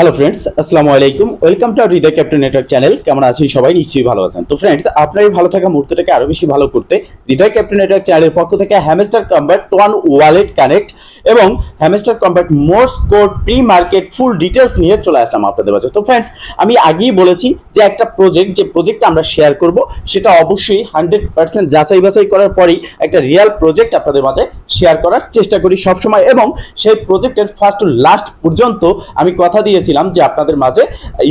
Hello friends আসসালামু আলাইকুম welcome to Hriday captain network channel কেমন আছেন সবাই? নিশ্চয়ই ভালো আছেন। তো ফ্রেন্ডস আপনার এই ভালো থাকা মুহূর্তটাকে আরও বেশি ভালো করতে হৃদয় ক্যাপ্টেন নেটওয়ার্ক চ্যানেলের পক্ষ থেকে hamster combat TON wallet connect এবং hamster combat morse code pre market full details নিয়ে চলে আসলাম আপনাদের মাঝে। তো ফ্রেন্ডস আমি আগেই বলেছি যে একটা প্রজেক্ট যে প্রজেক্টটা আমরা শেয়ার করব, সেটা অবশ্যই হান্ড্রেড পার্সেন্ট যাচাই বাছাই করার পরেই একটা রিয়েল প্রজেক্ট আপনাদের মাঝে শেয়ার করার চেষ্টা করি সবসময় এবং সেই প্রজেক্টের ফার্স্ট লাস্ট পর্যন্ত আমি কথা দিয়েছিলাম যে আপনাদের মাঝে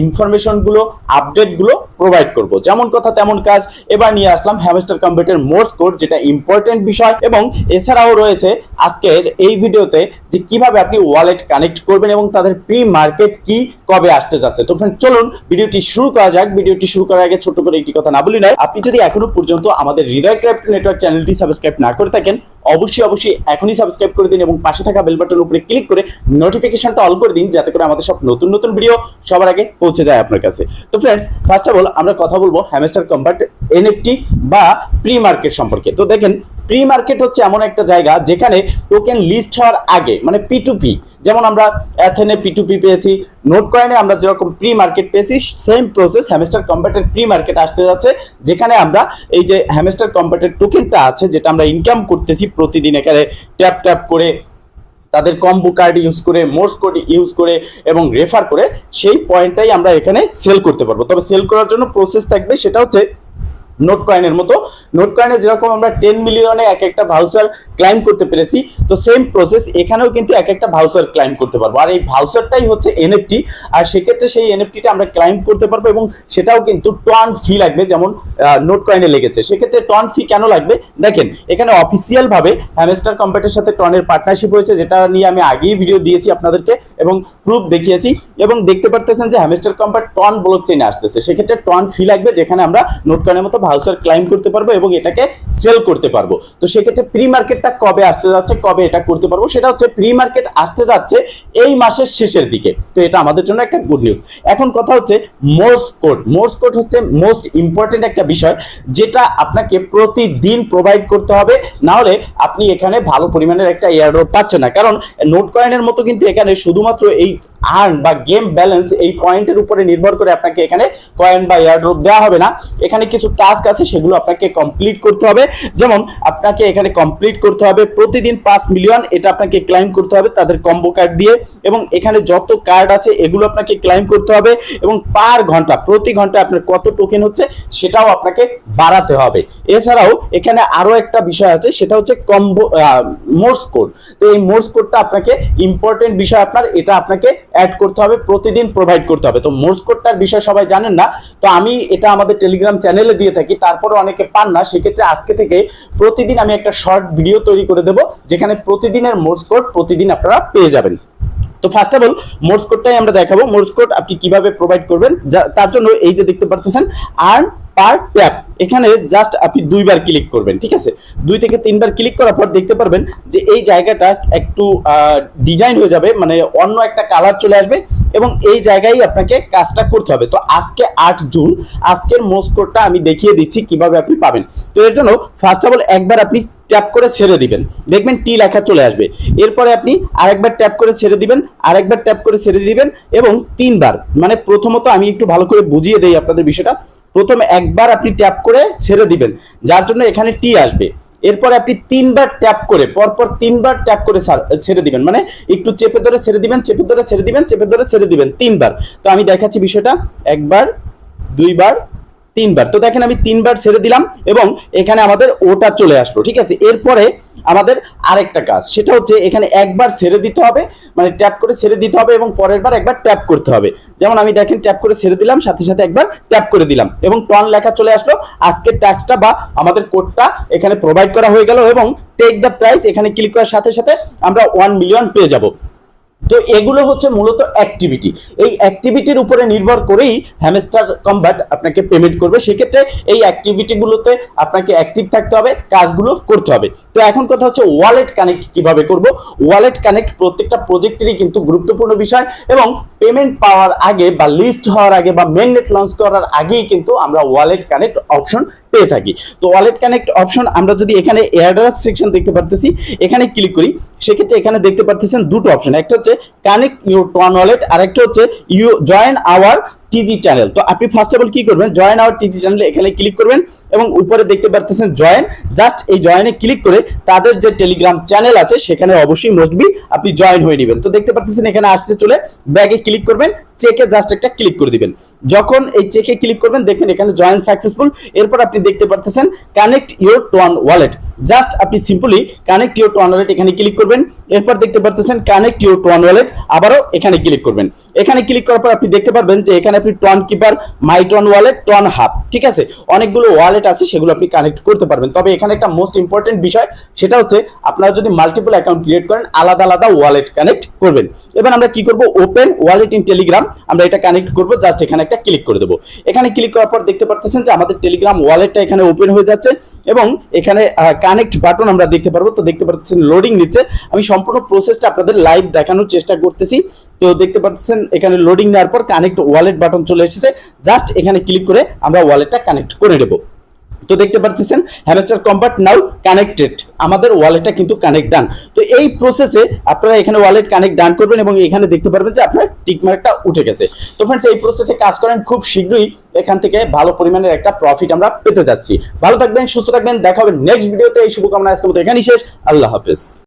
ইনফরমেশনগুলো আপডেটগুলো প্রোভাইড করব। যেমন কথা তেমন কাজ। এবার নিয়ে আসলাম হ্যামস্টার কম্পিউটার মোর্স কোড যেটা ইম্পর্টেন্ট বিষয় এবং এছাড়াও রয়েছে আজকের এই ভিডিওতে যে কীভাবে আপনি ওয়ালেট কানেক্ট করবেন এবং তাদের প্রি মার্কেট কি কবে আসতে যাচ্ছে। তো ফ্রেন্ড চলুন ভিডিওটি শুরু করা যাক। ভিডিওটি শুরু করার আগে ছোট করে একটি কথা না বলি নয়, আপনি যদি এখনও পর্যন্ত আমাদের হৃদয় ক্রাফট নেটওয়ার্ক চ্যানেলটি সাবস্ক্রাইব না করে থাকেন অবশ্যই অবশ্যই এখনই সাবস্ক্রাইব করে দিন এবং পাশে থাকা বেল বাটনের উপরে ক্লিক করে নোটিফিকেশনটা অল করে দিন যাতে করে আমাদের সব নতুন নতুন ভিডিও সবার আগে পৌঁছে যায় আপনার কাছে। তো ফ্রেন্ডস ফার্স্ট অফ অল আমরা কথা বলব হ্যামস্টার কম্পার্ট এনএফটি বা প্রি মার্কেট সম্পর্কে। তো দেখেন প্রি মার্কেট হচ্ছে এমন একটা জায়গা যেখানে টোকেন লিস্ট হওয়ার আগে মানে পি টু পি যেমন আমরা অ্যাথেনে পি টু পি পেয়েছি নোট কয়েনে আমরা যেরকম প্রি মার্কেট পেয়েছি সেম প্রসেস হ্যামেস্টার কম্পার্টের প্রি মার্কেট আসতে যাচ্ছে, যেখানে আমরা এই যে হ্যামেস্টার কম্পার্টের টোকেনটা আছে, যেটা আমরা ইনকাম করতেছি প্রতিদিন, এখানে ট্যাপ ট্যাপ করে তাদের কম্বো কার্ড ইউজ করে মোর্স কোড ইউজ করে এবং রেফার করে, সেই পয়েন্টটাই আমরা এখানে সেল করতে পারব। তবে সেল করার জন্য প্রসেস থাকবে, সেটা হচ্ছে নোট কয়েনের মতো। নোট কয়েনে যেরকম আমরা টেন মিলিয়নে এক একটা ভাউচার ক্লাইম করতে পেরেছি, তো সেম প্রসেস এখানেও কিন্তু এক একটা ভাউচার ক্লাইম করতে পারব। আর এই ভাউচারটাই হচ্ছে এনএফটি আর সেক্ষেত্রে সেই এনএফটিটা আমরা ক্লাইম করতে পারব এবং সেটাও কিন্তু টন ফি লাগবে, যেমন নোট কয়েনে লেগেছে। সেক্ষেত্রে টন ফি কেন লাগবে? দেখেন, এখানে অফিসিয়াল ভাবে হ্যামস্টার কম্পিউটার সাথে টনের পার্টনারশিপ হয়েছে, যেটা নিয়ে আমি আগেই ভিডিও দিয়েছি আপনাদেরকে এবং প্রুফ দেখিয়েছি। এবং দেখতে পারতেছেন যে হ্যামস্টার কম্পার টন ব্লক চেনে আসতেছে। সেক্ষেত্রে টন ফি লাগবে, যেখানে আমরা নোট কয়েনের মতো ভাউচার ক্লাইম করতে পারব এবং এটাকে সেল করতে পারব। তো সেক্ষেত্রে প্রি মার্কেটটা কবে আসতে যাচ্ছে, কবে এটা করতে পারব, সেটা হচ্ছে প্রি মার্কেট আসতে যাচ্ছে এই মাসের শেষের দিকে। তো এটা আমাদের জন্য একটা গুড নিউজ এখন কথা হচ্ছে মোর্স কোড মোর্স কোড হচ্ছে মোস্ট ইম্পর্টেন্ট একটা বিষয়, যেটা আপনাকে প্রতিদিন প্রোভাইড করতে হবে। না হলে আপনি এখানে ভালো পরিমাণের একটা এয়ারড্রপ পাচ্ছেন না। কারণ নোট কয়েনের মতো কিন্তু এখানে শুধুমাত্র এই আর্ন বা গেম ব্যালেন্স এই পয়েন্টের উপরে নির্ভর করে আপনাকে এখানে কয়েন বা এয়ারড্রপ দেওয়া হবে না। এখানে কিছু টাস্ক আছে, সেগুলো আপনাকে কমপ্লিট করতে হবে। যেমন, আপনাকে এখানে কমপ্লিট করতে হবে প্রতিদিন পাঁচ মিলিয়ন এটা আপনাকে ক্লাইম করতে হবে তাদের কম্বো কার্ড দিয়ে। এবং এখানে যত কার্ড আছে, এগুলো আপনাকে ক্লাইম করতে হবে। এবং পার ঘণ্টা, প্রতি ঘণ্টা আপনার কত টোকেন হচ্ছে, সেটাও আপনাকে বাড়াতে হবে। এছাড়াও, এখানে আরও একটা বিষয় আছে, সেটা হচ্ছে কম্বো মোর্স কোড তো এই মোর্স কোডটা আপনাকে ইম্পর্টেন্ট বিষয় আপনার, এটা আপনাকে অ্যাড করতে হবে, প্রতিদিন প্রোভাইড করতে হবে। তো মোর্স কোডটার বিষয় সবাই জানেন না, তো আমি এটা আমাদের টেলিগ্রাম চ্যানেলে দিয়ে থাকি, তারপরে অনেকে পান না, সেক্ষেত্রে আজকে থেকে প্রতিদিন আমি একটা শর্ট ভিডিও তৈরি করে দেবো, যেখানে প্রতিদিনের মোর্স কোড প্রতিদিন আপনারা পেয়ে যাবেন। তো ফার্স্ট অফ অল মোর্স কোডটাই আমরা দেখাবো। মোর্স কোড আপনি কীভাবে প্রোভাইড করবেন তার জন্য এই যে দেখতে পারতেছেন আর্ন পার ট্যাপ এখানে জাস্ট আপনি দুইবার ক্লিক করবেন, ঠিক আছে? দুই থেকে তিনবার ক্লিক করার পর দেখতে পারবেন যে এই জায়গাটা একটু ডিজাইন হয়ে যাবে মানে অন্য একটা কালার চলে আসবে এবং এই জায়গায় আপনাকে কাজটা করতে হবে। তো আজকে আট জুন, আজকের মোস্ট কোডটা আমি দেখিয়ে দিচ্ছি কীভাবে আপনি পাবেন। তো এর জন্য ফার্স্ট অফ অল একবার আপনি ট্যাপ করে ছেড়ে দিবেন। দেখবেন টি লেখা চলে আসবে। এরপরে আপনি আরেকবার ট্যাপ করে ছেড়ে দিবেন, আরেকবার ট্যাপ করে ছেড়ে দিবেন এবং তিনবার মানে প্রথমত আমি একটু ভালো করে বুঝিয়ে দেই আপনাদের বিষয়টা। প্রথমে একবার আপনি ট্যাপ করে ছেড়ে দিবেন, যার জন্য এখানে টি আসবে। এরপরে আপনি তিনবার ট্যাপ করে, পরপর তিনবার ট্যাপ করে ছাড়- দিবেন। মানে একটু চেপে ধরে ছেড়ে দিবেন, চেপে ধরে ছেড়ে দিবেন, চেপে ধরে ছেড়ে দিবেন তিনবার। তো আমি দেখাচ্ছি বিষয়টা, একবার, দুইবার তিনবার। তো দেখেন আমি তিনবার ছেড়ে দিলাম এবং এখানে আমাদের ওটা চলে আসলো, ঠিক আছে? এরপরে আমাদের আরেকটা কাজ, সেটা হচ্ছে এখানে একবার ছেড়ে দিতে হবে মানে ট্যাপ করে ছেড়ে দিতে হবে এবং পরের বার একবার ট্যাপ করতে হবে। যেমন আমি দেখেন ট্যাপ করে ছেড়ে দিলাম, সাথে সাথে একবার ট্যাপ করে দিলাম এবং টন লেখা চলে আসলো। আজকের ট্যাক্সটা বা আমাদের কোডটা এখানে প্রোভাইড করা হয়ে গেল এবং টেক দ্য প্রাইস এখানে ক্লিক করার সাথে সাথে আমরা ওয়ান মিলিয়ন পেয়ে যাব। তো এগুলো হচ্ছে মূলত অ্যাক্টিভিটি এই অ্যাক্টিভিটির উপরে নির্ভর করেই হ্যামস্টার কম্বাট আপনাকে পেমেন্ট করবে। সেক্ষেত্রে এই অ্যাক্টিভিটিগুলোতে আপনাকে অ্যাক্টিভ থাকতে হবে, কাজগুলো করতে হবে। তো এখন কথা হচ্ছে ওয়ালেট কানেক্ট কীভাবে করব? ওয়ালেট কানেক্ট প্রত্যেকটা প্রজেক্টেরই কিন্তু গুরুত্বপূর্ণ বিষয় এবং পেমেন্ট পাওয়ার আগে বা লিস্ট হওয়ার আগে বা মেন নেট লঞ্চ করার আগেই কিন্তু আমরা ওয়ালেট কানেক্ট অপশন পেয়ে থাকি। তো ওয়ালেট কানেক্ট অপশন আমরা যদি এখানে এয়ারড্রপ সেকশন দেখতে পারতেছি, এখানে ক্লিক করি, সেক্ষেত্রে এখানে দেখতে পারতেছেন দুটো অপশন একটা হচ্ছে কানেক্ট ইউর টোয়ান ওয়ালেট আর একটা হচ্ছে you join our TG channel তো আপনি ফার্স্ট অফ অল কি করবেন জয়েন আওয়ার টিজি চ্যানেলে এখানে ক্লিক করবেন এবং উপরে দেখতে পারতেছেন জয়েন জাস্ট এই জয়েনে ক্লিক করে তাদের যে টেলিগ্রাম চ্যানেল আছে, সেখানে অবশ্যই মোস্ট বি আপনি জয়েন হয়ে নেবেন। তো দেখতে পারতেছেন এখানে আসছে চলে ব্যাগে ক্লিক করবেন চেকে জাস্ট একটা ক্লিক করে দিবেন। যখন এই চেকে ক্লিক করবেন, দেখেন এখানে জয়েন সাকসেসফুল এরপর আপনি দেখতে পারতেছেন connect your TON wallet just আপনি simply connect your TON wallet এখানে ক্লিক করবেন। এরপর দেখতে পারতেছেন কানেক্ট ইউর টোয়ান ওয়ালেট আবারও এখানে ক্লিক করবেন। এখানে ক্লিক করার পর আপনি দেখতে পারবেন যে এখানে আপনি Tonkeeper my TON wallet Tonhub ঠিক আছে? অনেকগুলো ওয়ালেট আছে, সেগুলো আপনি কানেক্ট করতে পারবেন। তবে এখানে একটা মোস্ট ইম্পর্টেন্ট বিষয়, সেটা হচ্ছে আপনারা যদি মাল্টিপল অ্যাকাউন্ট ক্রিয়েট করেন, আলাদা আলাদা ওয়ালেট কানেক্ট করবেন। এবার আমরা কি করব? ওপেন ওয়ালেট ইন টেলিগ্রাম আমরা এটা কানেক্ট করব জাস্ট এখানে একটা ক্লিক করে দেবো। এখানে ক্লিক করার পর দেখতে পারতেছেন যে আমাদের টেলিগ্রাম ওয়ালেটটা এখানে ওপেন হয়ে যাচ্ছে এবং এখানে কানেক্ট বাটন আমরা দেখতে পারব। তো দেখতে পারতেছেন লোডিং নিচ্ছে। আমি সম্পূর্ণ প্রসেসটা আপনাদের লাইভ দেখানোর চেষ্টা করতেছি। তো দেখতে পাচ্ছেন এখানে লোডিং নেওয়ার পর কানেক্ট ওয়ালেট বাটন চলে এসেছে। জাস্ট এখানে ক্লিক করে আমরা ওয়ালেটটা কানেক্ট করে নেব। তো দেখতে পাচ্ছেন হ্যামস্টার কম্পার্ট নাও কানেক্টেড আমাদের ওয়ালেটটা কিন্তু কানেক্ট ডান তো এই প্রসেসে আপনারা এখানে ওয়ালেট কানেক্ট ডান করবেন এবং এখানে দেখতে পারবেন যে আপনার টিকমার্কটা উঠে গেছে। তো ফ্রেন্ডস এই প্রসেসে কাজ করেন খুব শীঘ্রই। এখান থেকে ভালো পরিমাণের একটা প্রফিট আমরা পেতে যাচ্ছি। ভালো থাকবেন, সুস্থ থাকবেন। দেখা হবে নেক্সট ভিডিওতে এই শুভকামনা আজকের মতো এখানেই শেষ। আল্লাহ হাফেজ।